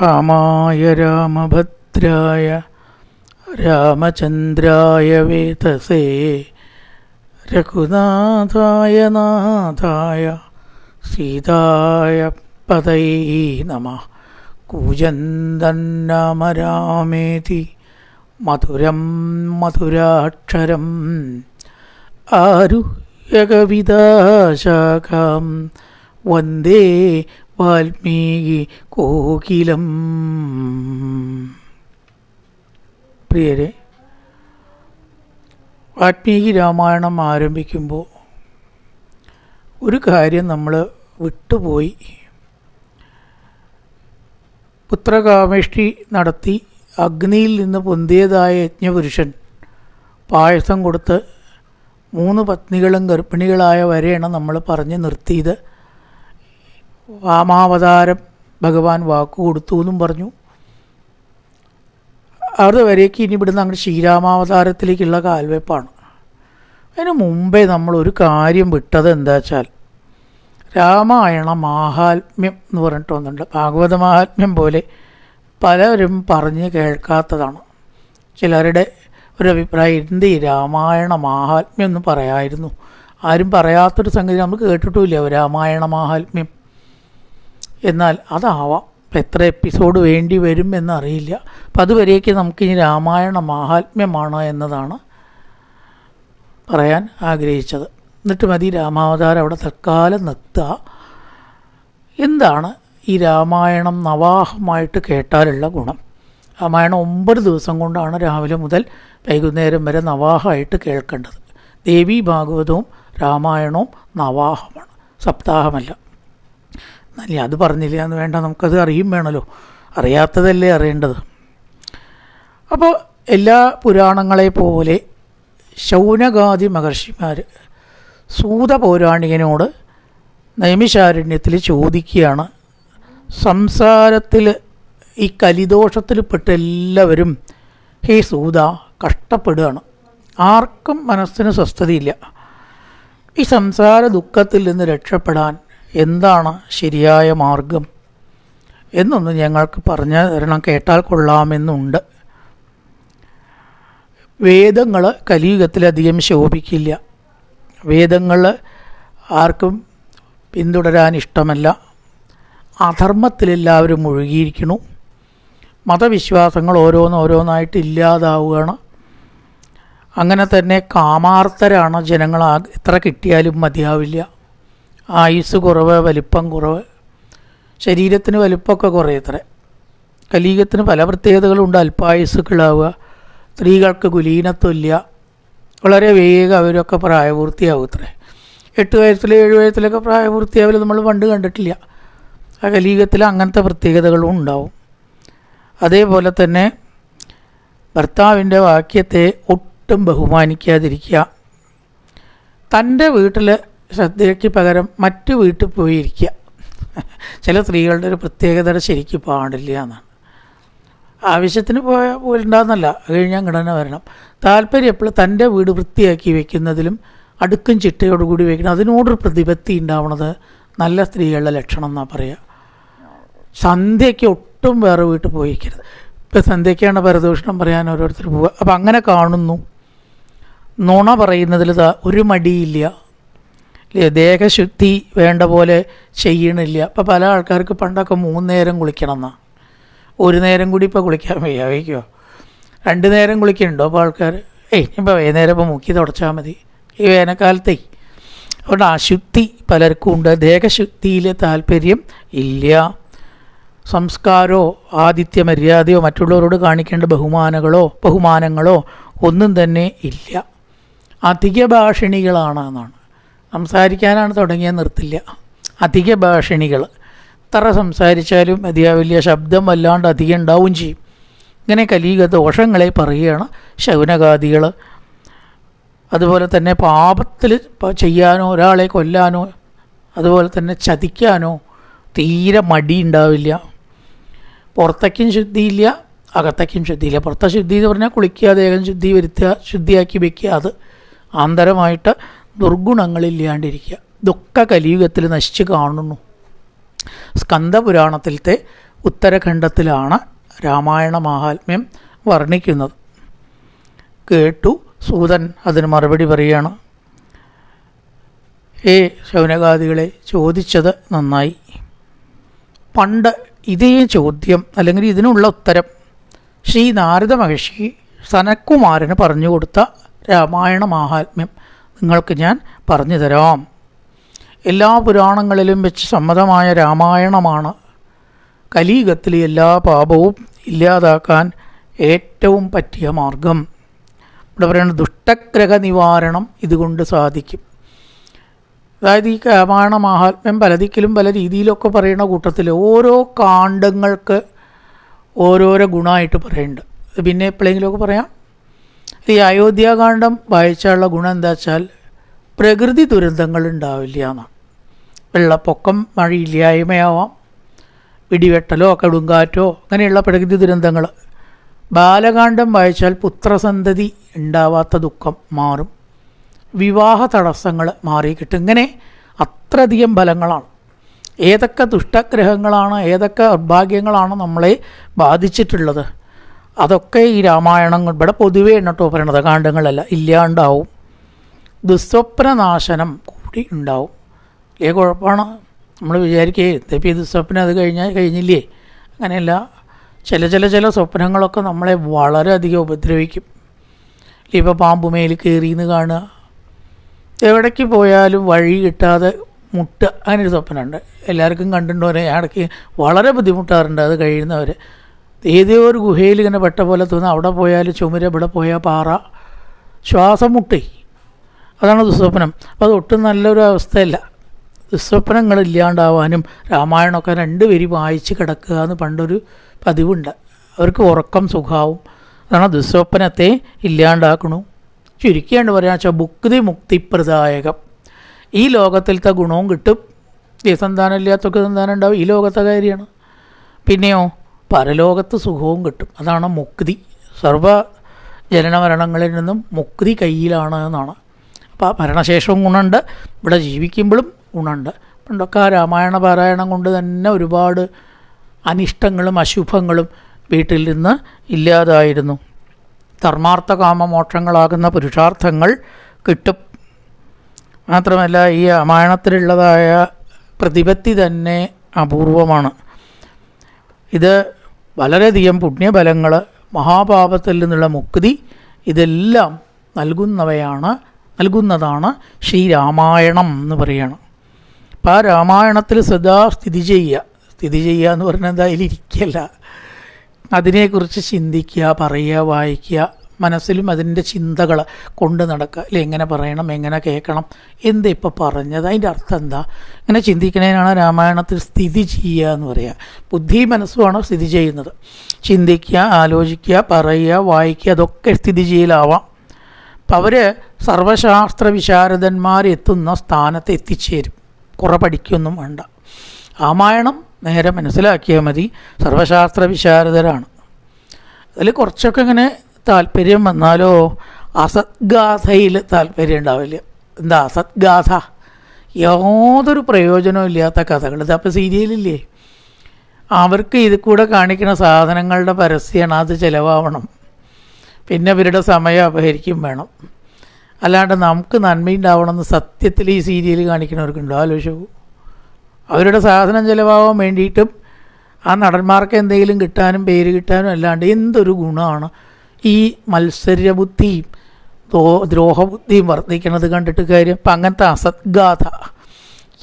രാമായ രാമഭദ്രായ രാമചന്ദ്രായ വേതസേ രഘുനാഥായ നാഥായ സീതായ പതൈ നമ കൂജന്തന്നമ രാമേതി മധുരം മധുരാക്ഷരം ആരുയകവിതാശാഖാം വന്ദേ വാൽമീകി കോകിലം. പ്രിയരെ വാൽമീകി രാമായണം ആരംഭിക്കുമ്പോൾ ഒരു കാര്യം നമ്മൾ വിട്ടുപോയി. പുത്രകാമേഷ്ടി നടത്തി അഗ്നിയിൽ നിന്ന് പൊന്തിയതായ യജ്ഞപുരുഷൻ പായസം കൊടുത്ത് മൂന്ന് പത്നികളും ഗർഭിണികളായ വരെയാണ് നമ്മൾ പറഞ്ഞ് നിർത്തിയത്. വാമാവതാരം ഭഗവാൻ വാക്ക് കൊടുത്തു എന്നും പറഞ്ഞു. അവിടെ വരേക്ക് ഇനി ഇവിടുന്ന് അങ്ങോട്ട് ശ്രീരാമാവതാരത്തിലേക്കുള്ള കാൽവെപ്പാണ്. അതിന് മുമ്പേ നമ്മൾ ഒരു കാര്യം വിട്ടത് എന്താ വെച്ചാൽ രാമായണ മാഹാത്മ്യം എന്ന് പറഞ്ഞിട്ട് വന്നിട്ടുണ്ട് ഭാഗവത മാഹാത്മ്യം പോലെ പലരും പറഞ്ഞ് കേൾക്കാത്തതാണ്. ചിലരുടെ ഒരു അഭിപ്രായം എന്ത് ഈ രാമായണ മാഹാത്മ്യം എന്ന് പറയായിരുന്നു? ആരും പറയാത്തൊരു സംഗതി നമ്മൾ കേട്ടിട്ടുമില്ല. രാമായണ മാഹാത്മ്യം എന്നാൽ അതാവാം. ഇപ്പം എത്ര എപ്പിസോഡ് വേണ്ടി വരും എന്നറിയില്ല. അപ്പം അതുവരേക്ക് നമുക്കിനി രാമായണ മാഹാത്മ്യമാണ് എന്നതാണ് പറയാൻ ആഗ്രഹിച്ചത്. എന്നിട്ട് മതി രാമാവതാരം അവിടെ തൽക്കാലം നിർത്തുക. എന്താണ് ഈ രാമായണം നവാഹമായിട്ട് കേട്ടാലുള്ള ഗുണം? രാമായണം ഒമ്പത് ദിവസം കൊണ്ടാണ് രാവിലെ മുതൽ വൈകുന്നേരം വരെ നവാഹമായിട്ട് കേൾക്കേണ്ടത്. ദേവി ഭാഗവതവും രാമായണവും നവാഹമാണ്. സപ്താഹമല്ല. അല്ല? അത് പറഞ്ഞില്ല? എന്ന് വേണ്ട നമുക്കത് അറിയും വേണമല്ലോ അറിയാത്തതല്ലേ അറിയേണ്ടത്? അപ്പോൾ എല്ലാ പുരാണങ്ങളെ പോലെ ശൗനകാദി മഹർഷിമാർ സൂത പൗരാണികനോട് നൈമിശാരണ്യത്തിൽ ചോദിക്കുകയാണ്. സംസാരത്തിൽ ഈ കലിദോഷത്തിൽ പെട്ട എല്ലാവരും ഹേ സൂത കഷ്ടപ്പെടുകയാണ്. ആർക്കും മനസ്സിന് സ്വസ്ഥതയില്ല. ഈ സംസാര ദുഃഖത്തിൽ നിന്ന് രക്ഷപ്പെടാൻ എന്താണ് ശരിയായ മാർഗം എന്നൊന്ന് ഞങ്ങൾക്ക് പറഞ്ഞു തരണം കേട്ടാൽ കൊള്ളാമെന്നുണ്ട്. വേദങ്ങൾ കലിയുഗത്തിലധികം ശോഭിക്കില്ല. വേദങ്ങൾ ആർക്കും പിന്തുടരാൻ ഇഷ്ടമല്ല. അധർമ്മത്തിലെല്ലാവരും മുഴുകിയിരിക്കണു മതവിശ്വാസങ്ങൾ ഓരോന്നോരോന്നായിട്ട് ഇല്ലാതാവുകയാണ്. അങ്ങനെ തന്നെ കാമാർത്ഥരാണ് ജനങ്ങൾ. എത്ര കിട്ടിയാലും മതിയാവില്ല. ആയുസ് കുറവ് വലിപ്പം കുറവ് ശരീരത്തിന് വലിപ്പമൊക്കെ കുറയത്ര കലീകത്തിന് പല പ്രത്യേകതകളുണ്ട്. അല്പായുസുക്കളാവുക സ്ത്രീകൾക്ക് കുലീനത്വമില്ല. വളരെ വേഗം അവരൊക്കെ പ്രായപൂർത്തിയാവും ഇത്രേ. എട്ട് വയസ്സിൽ ഏഴ് വയസ്സിലൊക്കെ പ്രായപൂർത്തിയാവൽ നമ്മൾ പണ്ട് കണ്ടിട്ടില്ല. ആ കലീകത്തിൽ അങ്ങനത്തെ പ്രത്യേകതകളും ഉണ്ടാവും. അതേപോലെ തന്നെ ഭർത്താവിന്റെ വാക്യത്തെ ഒട്ടും ബഹുമാനിക്കാതിരിക്കുക. തന്റെ വീട്ടിൽ ശ്രദ്ധയ്ക്ക് പകരം മറ്റു വീട്ടിൽ പോയിരിക്കുക ചില സ്ത്രീകളുടെ ഒരു പ്രത്യേകത ശരിക്കും പാടില്ല എന്നാണ്. ആവശ്യത്തിന് പോയ പോയിട്ടുണ്ടാകുന്നല്ല കഴിഞ്ഞാൽ ഘടന വരണം. താല്പര്യം എപ്പോഴും തന്റെ വീട് വൃത്തിയാക്കി വെക്കുന്നതിലും അടുക്കും ചിട്ടയോടുകൂടി വെക്കണം. അതിനോടൊരു പ്രതിപത്തി ഉണ്ടാവണത് നല്ല സ്ത്രീകളുടെ ലക്ഷണം എന്നാണ് പറയുക സന്ധ്യയ്ക്ക് ഒട്ടും വേറെ വീട്ടിൽ പോയിരിക്കരുത്. ഇപ്പം സന്ധ്യയ്ക്കാണ് പരദൂഷണം പറയാൻ ഓരോരുത്തർ പോവുക. അപ്പം അങ്ങനെ കാണുന്നു. നുണ പറയുന്നതിൽ ഒരു മടിയില്ല. ദേഹശുദ്ധി വേണ്ട പോലെ ചെയ്യണില്ല. അപ്പോൾ പല ആൾക്കാർക്ക് പണ്ടൊക്കെ മൂന്ന് നേരം കുളിക്കണം എന്നാ ഒരു നേരം കൂടി ഇപ്പോൾ കുളിക്കാൻ വയ്യ വയ്ക്കുമോ രണ്ട് നേരം കുളിക്കുന്നുണ്ടോ അപ്പോൾ ആൾക്കാർ ഏയ് ഇപ്പോൾ വൈകുന്നേരം ഇപ്പോൾ മുക്കി തുടച്ചാൽ മതി. ഈ വേനൽക്കാലത്തേ. അതുകൊണ്ട് അശുദ്ധി പലർക്കും ഉണ്ട്. ദേഹശുദ്ധിയിലെ താല്പര്യം ഇല്ല. സംസ്കാരമോ ആതിഥ്യ മര്യാദയോ മറ്റുള്ളവരോട് കാണിക്കേണ്ട ബഹുമാനങ്ങളോ ബഹുമാനങ്ങളോ ഒന്നും തന്നെ ഇല്ല. അധിക ഭാഷിണികളാണ് എന്നാണ്. സംസാരിക്കാനാണ് തുടങ്ങിയാൽ നിർത്തില്ല. അധിക ഭാഷണികൾ എത്ര സംസാരിച്ചാലും മതിയാവില്ല ശബ്ദം വല്ലാണ്ട് അധികം ഉണ്ടാവും ചെയ്യും. ഇങ്ങനെ കലീക ദോഷങ്ങളെ പറയുകയാണ് ശൗനകാദികൾ അതുപോലെ തന്നെ പാപത്തിൽ ചെയ്യാനോ ഒരാളെ കൊല്ലാനോ അതുപോലെ തന്നെ ചതിക്കാനോ തീരെ മടി ഉണ്ടാവില്ല. പുറത്തേക്കും ശുദ്ധിയില്ല അകത്തേക്കും ശുദ്ധിയില്ല. പുറത്തെ ശുദ്ധി എന്ന് പറഞ്ഞാൽ കുളിക്കുക ദേഹം ശുദ്ധി വരുത്തുക ശുദ്ധിയാക്കി വെക്കുക. അത് ആന്തരമായിട്ട് ദുർഗുണങ്ങളില്ലാണ്ടിരിക്കുക ഇതൊക്കെ കലിയുഗത്തിൽ നശിച്ച് കാണുന്നു. സ്കന്ദപുരാണത്തിലത്തെ ഉത്തരഖണ്ഡത്തിലാണ് രാമായണ മഹാത്മ്യം വർണിക്കുന്നത്. കേട്ടു സൂതൻ അതിന് മറുപടി പറയുകയാണ്. ഏ ശൗനകാദികളെ ചോദിച്ചത് നന്നായി. പണ്ട് ഇതേ ചോദ്യം അല്ലെങ്കിൽ ഇതിനുള്ള ഉത്തരം ശ്രീ നാരദ മഹർഷി സനക്കുമാരന് പറഞ്ഞു കൊടുത്ത രാമായണ മാഹാത്മ്യം. നിങ്ങൾക്ക് ഞാൻ പറഞ്ഞു തരാം എല്ലാ പുരാണങ്ങളിലും വെച്ച് സമ്മതമായ രാമായണമാണ്. കലിയുഗത്തിലെ എല്ലാ പാപവും ഇല്ലാതാക്കാൻ ഏറ്റവും പറ്റിയ മാർഗം. ഇവിടെ പറയുന്നത് ദുഷ്ടഗ്രഹ നിവാരണം ഇതുകൊണ്ട് സാധിക്കും. അതായത് ഈ രാമായണ മഹാത്മ്യം പലതിക്കലും പല രീതിയിലൊക്കെ പറയുന്ന കൂട്ടത്തിൽ ഓരോ കാണ്ഡങ്ങൾക്ക് ഓരോരോ ഗുണമായിട്ട് പറയുന്നുണ്ട്. പിന്നെ എപ്പോഴെങ്കിലുമൊക്കെ പറയാം. ഈ അയോധ്യാകാന്ഡം വായിച്ചാലുള്ള ഗുണം എന്താ വെച്ചാൽ പ്രകൃതി ദുരന്തങ്ങൾ ഉണ്ടാവില്ല എന്നാണ് വെള്ളപ്പൊക്കം മഴയില്ലായ്മയാവാം ഇടിവെട്ടലോ കടുങ്കാറ്റോ അങ്ങനെയുള്ള പ്രകൃതി ദുരന്തങ്ങൾ. ബാലകാന്ഡം വായിച്ചാൽ പുത്രസന്തതി ഉണ്ടാവാത്ത ദുഃഖം മാറും. വിവാഹ തടസ്സങ്ങൾ മാറിക്കിട്ടും. ഇങ്ങനെ അത്രയധികം ഫലങ്ങളാണ്. ഏതൊക്കെ ദുഷ്ടഗ്രഹങ്ങളാണ് ഏതൊക്കെ ദൗർഭാഗ്യങ്ങളാണ് നമ്മളെ ബാധിച്ചിട്ടുള്ളത്? അതൊക്കെ ഈ രാമായണങ്ങൾ ഇവിടെ പൊതുവേ എണ്ണട്ടോ പറയണത്. ഇല്ലാണ്ടാവും. ദുസ്വപ്നനാശനം കൂടി ഉണ്ടാവും. വലിയ കുഴപ്പമാണ്. നമ്മൾ വിചാരിക്കേ ഇതിപ്പോൾ ഈ ദുസ്വപ്നം അത് കഴിഞ്ഞാൽ കഴിഞ്ഞില്ലേ? അങ്ങനെയല്ല. ചില ചില ചില സ്വപ്നങ്ങളൊക്കെ നമ്മളെ വളരെയധികം ഉപദ്രവിക്കും. ഇപ്പോൾ പാമ്പുമേൽ കയറിയെന്ന് കാണുക. എവിടേക്ക് പോയാലും വഴി കിട്ടാതെ മുട്ട. അങ്ങനെ ഒരു സ്വപ്നമുണ്ട്. എല്ലാവർക്കും കണ്ടിട്ടുണ്ടോ ഇടയ്ക്ക് വളരെ ബുദ്ധിമുട്ടാറുണ്ട് അത് കഴിയുന്നവർ ഏതോ ഒരു ഗുഹയിൽ ഇങ്ങനെ പെട്ട പോലെ തോന്നുന്നു. അവിടെ പോയാൽ ചുമര ഇവിടെ പോയാൽ പാറ. ശ്വാസം മുട്ടി. അതാണ് ദുസ്വപ്നം. അപ്പോൾ അത് ഒട്ടും നല്ലൊരു അവസ്ഥയല്ല. ദുസ്വപ്നങ്ങളില്ലാണ്ടാവാനും രാമായണമൊക്കെ രണ്ട് പേര് വായിച്ച് കിടക്കുക എന്ന് പണ്ടൊരു പതിവുണ്ട്. അവർക്ക് ഉറക്കം സുഖാവും. അതാണ് ദുസ്വപ്നത്തെ ഇല്ലാണ്ടാക്കണു. ചുരുക്കിയാണ്ട് പറയുക വെച്ചാൽ ബുക്തി മുക്തിപ്രദായകം. ഈ ലോകത്തിലത്തെ ഗുണവും കിട്ടും. ഈ സന്താനം ഇല്ലാത്തൊക്കെ സന്താനം ഉണ്ടാവും. ഈ ലോകത്തെ കാര്യമാണ്. പിന്നെയോ? പരലോകത്ത് സുഖവും കിട്ടും. അതാണ് മുക്തി. സർവ ജനന മരണങ്ങളിൽ നിന്നും മുക്തി കയ്യിലാണ് എന്നാണ്. അപ്പോൾ മരണശേഷവും ഗുണമുണ്ട്. ഇവിടെ ജീവിക്കുമ്പോഴും ഗുണമുണ്ട്. പണ്ടൊക്കെ രാമായണ പാരായണം കൊണ്ട് തന്നെ ഒരുപാട് അനിഷ്ടങ്ങളും അശുഭങ്ങളും വീട്ടിൽ നിന്ന് ഇല്ലാതായിരുന്നു. ധർമാർത്ഥ കാമമോക്ഷങ്ങളാകുന്ന പുരുഷാർത്ഥങ്ങൾ കിട്ടും. മാത്രമല്ല ഈ രാമായണത്തിലുള്ളതായ പ്രതിപത്തി തന്നെ അപൂർവമാണ്. ഇത് വളരെയധികം പുണ്യബലങ്ങൾ മഹാപാപത്തിൽ നിന്നുള്ള മുക്തി ഇതെല്ലാം നൽകുന്നവയാണ് നൽകുന്നതാണ് ശ്രീരാമായണം എന്ന് പറയുകയാണ് അപ്പോൾ ആ രാമായണത്തിൽ സദാ സ്ഥിതി ചെയ്യുക. സ്ഥിതി ചെയ്യുക എന്ന് പറഞ്ഞാൽ എന്തായാലും ഇരിക്കല്ല അതിനെക്കുറിച്ച് ചിന്തിക്കുക പറയുക വായിക്കുക മനസ്സിലും അതിന്റെ ചിന്തകൾ കൊണ്ട് നടക്കുക. അല്ലെ എങ്ങനെ പറയണം എങ്ങനെ കേൾക്കണം എന്താ ഇപ്പോൾ പറഞ്ഞത് അതിന്റെ അർത്ഥം എന്താ? ഇങ്ങനെ ചിന്തിക്കണേനാണ് രാമായണത്തിൽ സ്ഥിതി ചെയ്യുക എന്ന് പറയുക. ബുദ്ധി മനസ്സുമാണ് സ്ഥിതി ചെയ്യുന്നത്. ചിന്തിക്കുക ആലോചിക്കുക പറയുക വായിക്കുക അതൊക്കെ സ്ഥിതി ചെയ്യലാവാം. അപ്പം അവർ സർവശാസ്ത്ര വിശാരദന്മാരെത്തുന്ന സ്ഥാനത്ത് എത്തിച്ചേരും. കുറെ പഠിക്കൊന്നും വേണ്ട. രാമായണം നേരെ മനസ്സിലാക്കിയാൽ മതി. സർവശാസ്ത്ര വിശാരദരാണ്. അതിൽ കുറച്ചൊക്കെ ഇങ്ങനെ താല്പര്യം വന്നാലോ? അസദ്ഗാഥയിൽ താല്പര്യം ഉണ്ടാവില്ല. എന്താ അസദ്ഗാഥ യാതൊരു പ്രയോജനവും ഇല്ലാത്ത കഥകൾ ഇതപ്പോൾ സീരിയലില്ലേ? അവർക്ക് ഇത് കൂടെ കാണിക്കുന്ന സാധനങ്ങളുടെ പരസ്യമാണ് അത് ചിലവാവണം. പിന്നെ ഇവരുടെ സമയം അപഹരിക്കും വേണം. അല്ലാണ്ട് നമുക്ക് നന്മയുണ്ടാവണമെന്ന് സത്യത്തിൽ ഈ സീരിയൽ കാണിക്കുന്നവർക്കുണ്ടോ? ആലോചിച്ചു അവരുടെ സാധനം ചിലവാകാൻ വേണ്ടിയിട്ടും ആ നടന്മാർക്ക് എന്തെങ്കിലും കിട്ടാനും പേര് കിട്ടാനും അല്ലാണ്ട് എന്തൊരു ഗുണമാണ്? ഈ മത്സരബുദ്ധിയും ദ്രോഹബുദ്ധിയും വർദ്ധിക്കുന്നത് കണ്ടിട്ട് കാര്യം അപ്പം അങ്ങനത്തെ അസദ്ഗാഥ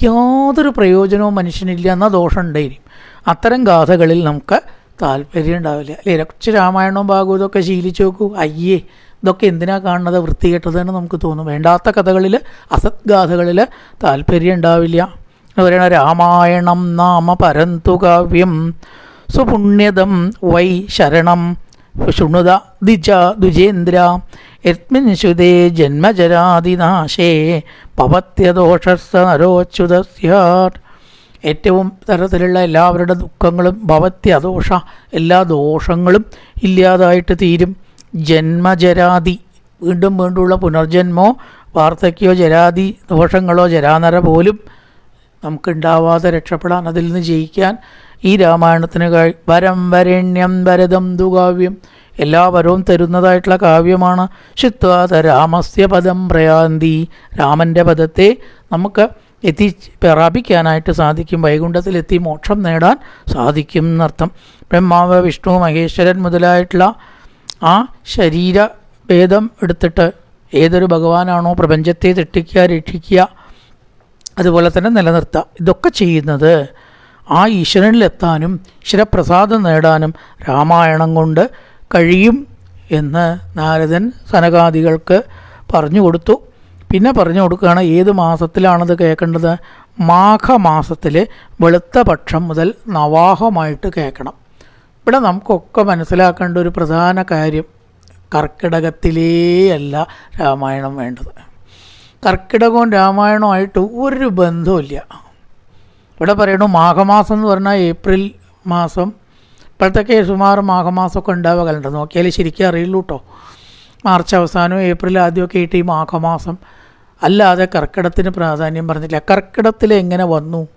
യാതൊരു പ്രയോജനവും മനുഷ്യനില്ല എന്ന ദോഷം ഉണ്ടായിരിക്കും അത്തരം ഗാഥകളിൽ നമുക്ക് താല്പര്യം ഉണ്ടാവില്ല. അല്ലേ കുറച്ച് രാമായണവും ഭാഗവതമൊക്കെ ശീലിച്ചു നോക്കൂ. അയ്യേ ഇതൊക്കെ എന്തിനാ കാണുന്നത്? വൃത്തികെട്ടതെന്ന് നമുക്ക് തോന്നും. വേണ്ടാത്ത കഥകളിൽ അസദ്ഗാഥകളിൽ താല്പര്യം ഉണ്ടാവില്ല. എന്ന് പറയുന്ന രാമായണം നാമ പരന്തു കാവ്യം. സുപുണ്യതം വൈ ശരണം. ശൃണുത ദിജ ദുജേന്ദ്ര യസ്മിൻശുതേ ജന്മജരാതിനാശേ പവത്യദോഷസ്ഥ നരോച്യുതസ്യാത് ഏറ്റവും തരത്തിലുള്ള എല്ലാവരുടെ ദുഃഖങ്ങളും ഭവത്യദോഷ എല്ലാ ദോഷങ്ങളും ഇല്ലാതായിട്ട് തീരും. ജന്മജരാതി വീണ്ടും വീണ്ടുമുള്ള പുനർജന്മോ വാർദ്ധക്യോ ജരാതി ദോഷങ്ങളോ ജരാനര പോലും നമുക്കുണ്ടാവാതെ രക്ഷപ്പെടാൻ അതിൽ നിന്ന് ജയിക്കാൻ ഈ രാമായണത്തിന് വരം വരണ്യം വരതം ദുകാവ്യം എല്ലാ വരവും തരുന്നതായിട്ടുള്ള കാവ്യമാണ്. ശിത്വാത രാമസ്യ പദം പ്രയാന്തി. രാമന്റെ പദത്തെ നമുക്ക് എത്തി പ്രാപിക്കാനായിട്ട് സാധിക്കും. വൈകുണ്ഠത്തിലെത്തി മോക്ഷം നേടാൻ സാധിക്കും എന്നർത്ഥം. ബ്രഹ്മാവ് വിഷ്ണു മഹേശ്വരൻ മുതലായിട്ടുള്ള ആ ശരീര ഭേദം എടുത്തിട്ട് ഏതൊരു ഭഗവാനാണോ പ്രപഞ്ചത്തെ തെട്ടിക്കുക രക്ഷിക്കുക അതുപോലെ തന്നെ നിലനിർത്തുക ഇതൊക്കെ ചെയ്യുന്നത് ആ ഈശ്വരനിലെത്താനും ഈശ്വരപ്രസാദം നേടാനും രാമായണം കൊണ്ട് കഴിയും എന്ന് നാരദൻ സനകാദികൾക്ക് പറഞ്ഞു കൊടുത്തു. പിന്നെ പറഞ്ഞു കൊടുക്കുകയാണ് ഏത് മാസത്തിലാണത് കേൾക്കേണ്ടത്? മാഘമാസത്തിൽ വെളുത്ത പക്ഷം മുതൽ നവാഹമായിട്ട് കേൾക്കണം. ഇവിടെ നമുക്കൊക്കെ മനസ്സിലാക്കേണ്ട ഒരു പ്രധാന കാര്യം കർക്കിടകത്തിലേ അല്ല രാമായണം വേണ്ടത്. കർക്കിടകവും രാമായണവുമായിട്ട് ഒരു ബന്ധവുമില്ല. ഇവിടെ പറയണു മാഘമാസം എന്ന് പറഞ്ഞാൽ ഏപ്രിൽ മാസം. ഇപ്പോഴത്തെ സുമാർ മാഘമാസമൊക്കെ ഉണ്ടാവുക കലണ്ടർ നോക്കിയാൽ ശരിക്കും അറിയുള്ളൂ കേട്ടോ മാർച്ച് അവസാനവും ഏപ്രിൽ ആദ്യമൊക്കെ ആയിട്ട് ഈ മാഘമാസം. അല്ലാതെ കർക്കിടത്തിന് പ്രാധാന്യം പറഞ്ഞില്ല കർക്കിടത്തിൽ എങ്ങനെ വന്നു?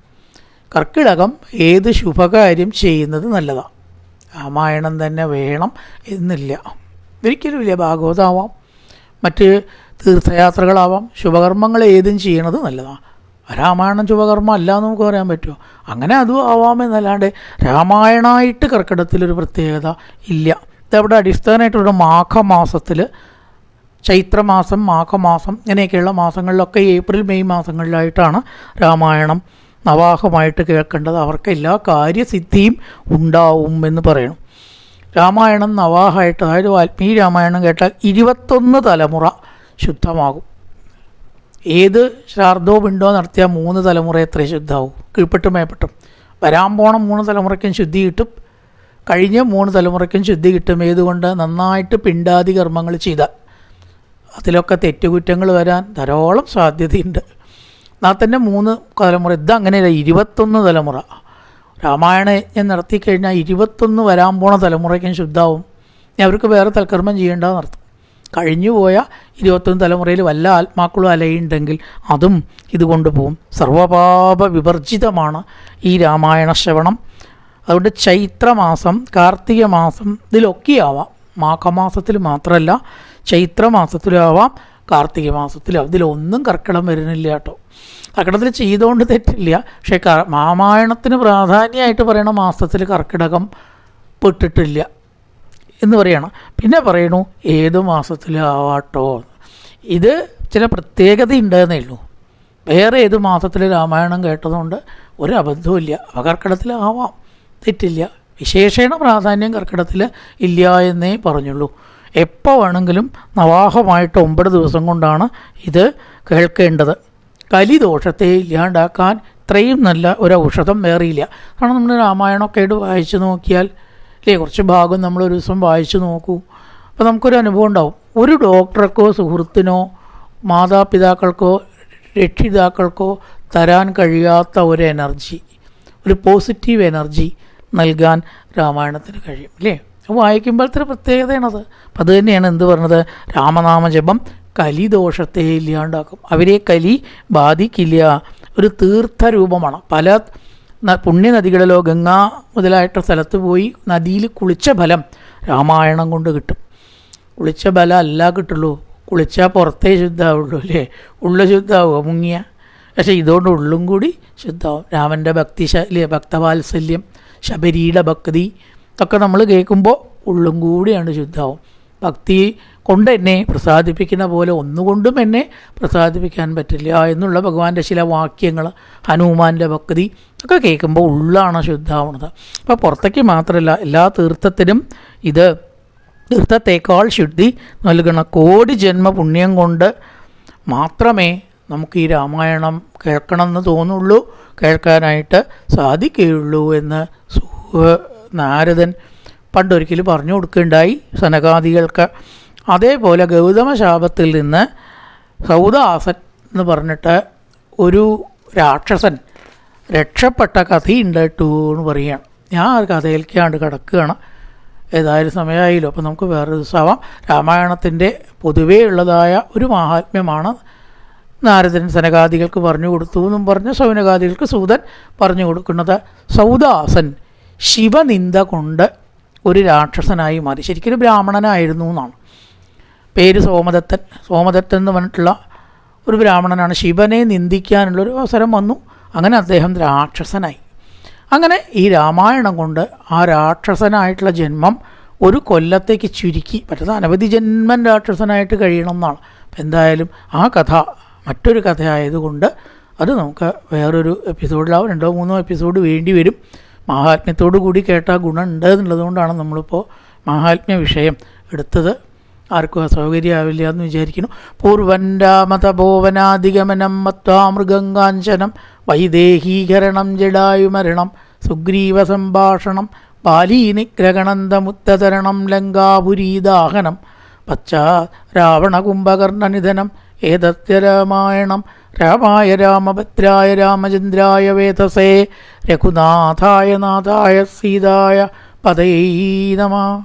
കർക്കിടകം ഏത് ശുഭകാര്യം ചെയ്യുന്നത് നല്ലതാണ് രാമായണം തന്നെ വേണം എന്നില്ല. ഒരിക്കലുമില്ല ഭാഗവതാവാം. മറ്റ് തീർത്ഥയാത്രകളാവാം. ശുഭകർമ്മങ്ങൾ ഏതും ചെയ്യണത് നല്ലതാണ് രാമായണം ശുഭകർമ്മം അല്ല എന്ന് നമുക്ക് പറയാൻ പറ്റുമോ? അങ്ങനെ അതും ആവാമെന്നല്ലാണ്ട് രാമായണമായിട്ട് കർക്കിടത്തിലൊരു പ്രത്യേകത ഇല്ല. ഇതവിടെ അടിസ്ഥാനമായിട്ടുള്ള മാഘമാസത്തിൽ ചൈത്രമാസം മാഘമാസം ഇങ്ങനെയൊക്കെയുള്ള മാസങ്ങളിലൊക്കെ ഏപ്രിൽ മെയ് മാസങ്ങളിലായിട്ടാണ് രാമായണം നവാഹമായിട്ട് കേൾക്കേണ്ടത്. അവർക്ക് എല്ലാ കാര്യസിദ്ധിയും ഉണ്ടാവും എന്ന് പറയണം. രാമായണം നവാഹമായിട്ട് അതായത് വാൽമീകി രാമായണം കേട്ടാൽ ഇരുപത്തൊന്ന് തലമുറ ശുദ്ധമാകും. ഏത് ശ്രാർദ്ധോ പിണ്ടോ നടത്തിയാൽ മൂന്ന് തലമുറ എത്ര ശുദ്ധമാവും കീഴ്പ്പെട്ടും മേപ്പെട്ടും. വരാൻ പോണ മൂന്ന് തലമുറയ്ക്കും ശുദ്ധി കിട്ടും. കഴിഞ്ഞ മൂന്ന് തലമുറയ്ക്കും ശുദ്ധി കിട്ടും. ഏതുകൊണ്ട്? നന്നായിട്ട് പിണ്ടാതി കർമ്മങ്ങൾ ചെയ്താൽ അതിലൊക്കെ തെറ്റുകുറ്റങ്ങൾ വരാൻ ധാരാളം സാധ്യതയുണ്ട്. എന്നാൽ തന്നെ മൂന്ന് തലമുറ ഇതങ്ങനെയല്ല ഇരുപത്തൊന്ന് തലമുറ. രാമായണ യജ്ഞം നടത്തിക്കഴിഞ്ഞാൽ ഇരുപത്തൊന്ന് വരാൻ പോണ തലമുറയ്ക്കും ശുദ്ധാവും. ഞാൻ അവർക്ക് വേറെ തൽക്കർമ്മം ചെയ്യേണ്ടതെന്ന് അർത്ഥം കഴിഞ്ഞു പോയ ഇരുപത്തൊന്ന് തലമുറയിൽ വല്ല ആത്മാക്കളും അലയുണ്ടെങ്കിൽ അതും ഇതുകൊണ്ട് പോവും. സർവപാപ വിവർജിതമാണ് ഈ രാമായണ ശ്രവണം. അതുകൊണ്ട് ചൈത്രമാസം കാർത്തിക മാസം ഇതിലൊക്കെയാവാം. മാഘമാസത്തിൽ മാത്രമല്ല ചൈത്രമാസത്തിലും ആവാം കാർത്തിക മാസത്തിലും ഇതിലൊന്നും കർക്കിടം വരുന്നില്ല കേട്ടോ. കർക്കിടത്തിൽ ചെയ്തുകൊണ്ട് തെറ്റില്ല. പക്ഷേ രാമായണത്തിന് പ്രാധാന്യമായിട്ട് പറയുന്ന മാസത്തിൽ കർക്കിടകം പെട്ടിട്ടില്ല. എന്ന് പറയണം. പിന്നെ പറയണു ഏത് മാസത്തിലാവാട്ടോ? ഇത് ചില പ്രത്യേകത ഉണ്ടെന്നേ ഉള്ളൂ. വേറെ ഏത് മാസത്തിൽ രാമായണം കേട്ടതുകൊണ്ട് ഒരു അബദ്ധവുമില്ല അവ കർക്കിടത്തിലാവാം തെറ്റില്ല. വിശേഷണ പ്രാധാന്യം കർക്കിടത്തിൽ ഇല്ല എന്നേ പറഞ്ഞുള്ളൂ. എപ്പോൾ വേണമെങ്കിലും നവാഹമായിട്ട് ഒമ്പത് ദിവസം കൊണ്ടാണ് ഇത് കേൾക്കേണ്ടത്. കലിദോഷത്തെ ഇല്ലാണ്ടാക്കാൻ ഇത്രയും നല്ല ഒരു ഔഷധം വേറെയില്ല. കാരണം നമ്മൾ രാമായണമൊക്കെ ആയിട്ട് വായിച്ചു നോക്കിയാൽ അല്ലേ? കുറച്ച് ഭാഗം നമ്മൾ ഒരു ദിവസം വായിച്ചു നോക്കൂ. അപ്പോൾ നമുക്കൊരു അനുഭവം ഉണ്ടാവും. ഒരു ഡോക്ടർക്കോ സുഹൃത്തിനോ മാതാപിതാക്കൾക്കോ രക്ഷിതാക്കൾക്കോ തരാൻ കഴിയാത്ത ഒരു എനർജി ഒരു പോസിറ്റീവ് എനർജി നൽകാൻ രാമായണത്തിന് കഴിയും അല്ലേ? വായിക്കുമ്പോഴത്തെ പ്രത്യേകതയാണത്. അപ്പം അത് തന്നെയാണ് എന്ത് പറഞ്ഞത്? രാമനാമജപം കലിദോഷത്തെ ഇല്ലാണ്ടാക്കും. അവരെ കലി ബാധിക്കില്ല. ഒരു തീർത്ഥരൂപമാണ്. പല പുണ്യനദികളിലോ ഗംഗ മുതലായിട്ട സ്ഥലത്ത് പോയി നദിയിൽ കുളിച്ച ഫലം രാമായണം കൊണ്ട് കിട്ടും. കുളിച്ച ഫലം അല്ല കിട്ടുള്ളൂ. കുളിച്ചാൽ പുറത്തേ ശുദ്ധമാവുള്ളൂ അല്ലേ? ഉള്ള ശുദ്ധമാവുക മുങ്ങിയ? പക്ഷേ ഇതുകൊണ്ട് ഉള്ളും കൂടി ശുദ്ധമാവും രാമന്റെ ഭക്തി ശൈലി ഭക്തവാത്സല്യം ശബരിയുടെ ഭക്തി ഒക്കെ നമ്മൾ കേൾക്കുമ്പോൾ ഉള്ളും കൂടിയാണ് ശുദ്ധമാവും ഭക്തി കൊണ്ട് എന്നെ പ്രസാദിപ്പിക്കുന്ന പോലെ ഒന്നുകൊണ്ടും എന്നെ പ്രസാദിപ്പിക്കാൻ പറ്റില്ല എന്നുള്ള ഭഗവാന്റെ ചില വാക്യങ്ങൾ ഹനുമാന്റെ ഭക്തി ഒക്കെ കേൾക്കുമ്പോൾ ഉള്ളാണ് ശുദ്ധാവണത്. അപ്പോൾ പുറത്തേക്ക് മാത്രമല്ല എല്ലാ തീർത്ഥത്തിനും ഇത് തീർത്ഥത്തേക്കാൾ ശുദ്ധി നൽകണ കോടി ജന്മ പുണ്യം കൊണ്ട് മാത്രമേ നമുക്ക് ഈ രാമായണം കേൾക്കണമെന്ന് തോന്നുള്ളൂ കേൾക്കാനായിട്ട് സാധിക്കുകയുള്ളൂ എന്ന് നാരദൻ പണ്ടൊരിക്കൽ പറഞ്ഞു കൊടുക്കുകയുണ്ടായി. സനകാദികൾക്ക് അതേപോലെ ഗൗതമ ശാപത്തിൽ നിന്ന് സൗദാസൻ എന്ന് പറഞ്ഞിട്ട് ഒരു രാക്ഷസൻ രക്ഷപ്പെട്ട കഥയുണ്ട് കേട്ടോ എന്ന് പറയുകയാണ്. ഞാൻ ആ കഥയിലേക്കാണ്ട് കിടക്കുകയാണ്. ഏതായാലും സമയമായില്ലോ. അപ്പോൾ നമുക്ക് വേറെ ദിവസമാവാം രാമായണത്തിന്റെ പൊതുവേ ഉള്ളതായ ഒരു മഹാത്മ്യമാണ്. നാരദൻ സനകാദികൾക്ക് പറഞ്ഞു കൊടുത്തു എന്നും പറഞ്ഞ് സൗനകാദികൾക്ക് സൂതൻ പറഞ്ഞു കൊടുക്കുന്നത് സൗദാസൻ ശിവനിന്ദ കൊണ്ട് ഒരു രാക്ഷസനായി മാറി. ശരിക്കും ബ്രാഹ്മണനായിരുന്നു എന്നാണ്. പേര് സോമദത്തൻ. സോമദത്തൻ എന്ന് പറഞ്ഞിട്ടുള്ള ഒരു ബ്രാഹ്മണനാണ്. ശിവനെ നിന്ദിക്കാനുള്ളൊരു അവസരം വന്നു. അങ്ങനെ അദ്ദേഹം രാക്ഷസനായി. അങ്ങനെ ഈ രാമായണം കൊണ്ട് ആ രാക്ഷസനായിട്ടുള്ള ജന്മം ഒരു കൊല്ലത്തേക്ക് ചുരുക്കി. പറ്റുന്ന അനവധി ജന്മൻ രാക്ഷസനായിട്ട് കഴിയണം എന്നാണ് എന്തായാലും ആ കഥ മറ്റൊരു കഥയായതുകൊണ്ട് അത് നമുക്ക് വേറൊരു എപ്പിസോഡിലാവും രണ്ടോ മൂന്നോ എപ്പിസോഡ് വേണ്ടി വരും. മഹാത്മ്യത്തോടു കൂടി കേട്ടാൽ ഗുണമുണ്ട് എന്നുള്ളതുകൊണ്ടാണ് നമ്മളിപ്പോൾ മഹാത്മ്യ വിഷയം എടുത്തത്. ആർക്കും അസൗകര്യമാവില്ല എന്ന് വിചാരിക്കുന്നു. പൂർവൻ മത്വാ മൃഗങ്കാഞ്ചനം വൈദേഹീകരണം ജഡായുമരണം സുഗ്രീവ സംഭാഷണം ബാലീനിഗ്രഹണന്തമുത്തതരണം ലങ്കാപുരീദാഹനം പശ്ചാ രാവണകുംഭകർണനിധനം ഏതത്യ രാമായണം രാമായ രാമഭദ്രായ രാമചന്ദ്രായ വേതസേ രഘുനാഥായ നാഥായ സീതായ പതയൈ നമ.